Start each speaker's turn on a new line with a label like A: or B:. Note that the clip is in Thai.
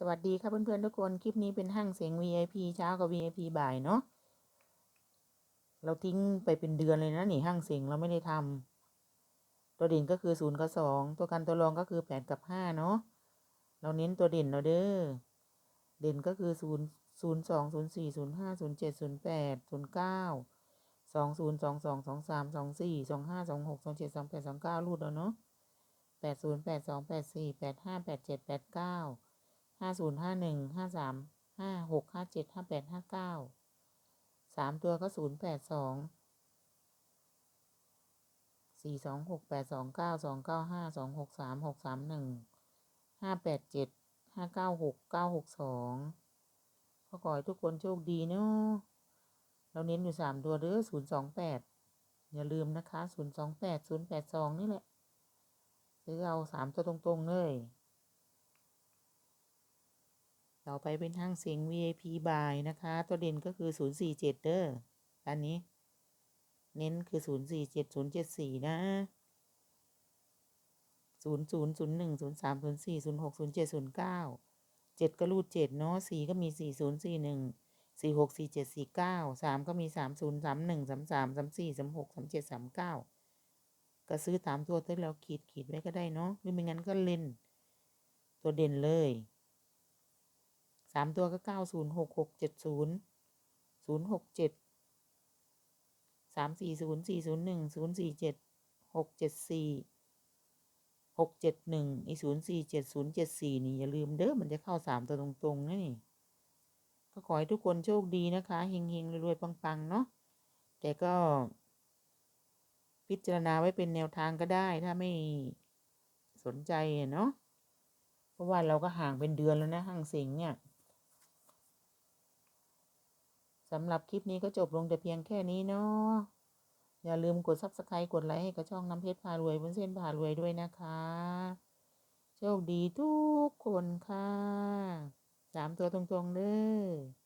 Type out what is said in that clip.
A: สวัสดีค่ะเพื่อนๆทุกคน คลิปนี้เป็นห้างเสียง VIP เช้ากับ VIP บ่ายเนาะ เราทิ้งไปเป็นเดือนเลยนะนี่ห้างเสียงเราไม่ได้ทำตัวเด่นก็คือศูนย์กับสองตัวกันตัวรองก็คือแปดกับห้าเนาะ เราเน้นตัวเด่นเราเด้อ เด่นก็คือศูนย์ศูนย์สองศูนย์สี่ศูนย์ห้าศูนย์เจ็ดศูนย์แปดศูนย์เก้าสองศูนย์สองสองสองสามสองสี่สองห้าสองหกสองเจ็ดสองแปดสองเก้ารูดเอาเนาะแปดศูนย์แปดสองแปดสี่แปดห้าแปดเจ็ดแปดเก้า ห้าศูนย์ห้าหนึ่งห้าสามห้าหกห้าเจ็ดห้าแปดห้าเก้าสามตัวก็ศูนย์แปดสองสี่สองหกแปดสองเก้าสองเก้าห้าสองหกสามหกสามหนึ่งห้าแปดเจ็ดห้าเก้าหกเก้าหกสองก็ขอให้ทุกคนโชคดีเนาะเราเน้นอยู่สามตัวเด้อศูนย์สองแปดอย่าลืมนะคะศูนย์สองแปดศูนย์แปดสองนี่แหละซื้อเอาสามตัวตรงๆเลย ต่อไปเป็นห้างเสียง VIP บายนะคะ ตัวเด่นก็คือ 047 เด้ออันนี้ เน้นคือ 047 074 นะ 00 01 03 04 06 07 09 7 ก็รูด 7 เนาะ4ก็มี 40 41 46 47 49 3 ก็มี 30 31 33 34 36 37 39 ก็ซื้อตามตัวที่เราขีดขีดไว้ก็ได้เนาะหรือไม่งั้นก็เล่น ตัวเด่นเลย สามตัวก็เก้าศูนย์หกหกเจ็ดศูนย์ศูนย์หกเจ็ดสามสี่ศูนย์สี่ศูนย์หนึ่งศูนย์สี่เจ็ดหกเจ็ดสี่หกเจ็ดหนึ่งอีศูนย์สี่เจ็ดศูนย์เจ็ดสี่นี่อย่าลืมเด้อมันจะเข้าสามตัวตรงๆนะนี่ ก็ขอให้ทุกคนโชคดีนะคะเฮงๆรวยๆปังๆ เนาะแต่ก็ พิจารณาไว้เป็นแนวทางก็ได้ถ้าไม่สนใจเนาะเพราะว่าเราก็ห่างเป็นเดือนแล้วนะห่างสิงเนี่ยสำหรับคลิปนี้ก็จบลงแต่เพียงแค่นี้เนาะอย่าลืมกด subscribe กดไลค์ให้กับช่องน้ำเพชรพารวยบนเส้นพารวยด้วยนะคะ โชคดีทุกคนค่ะสามตัวตรงๆเลย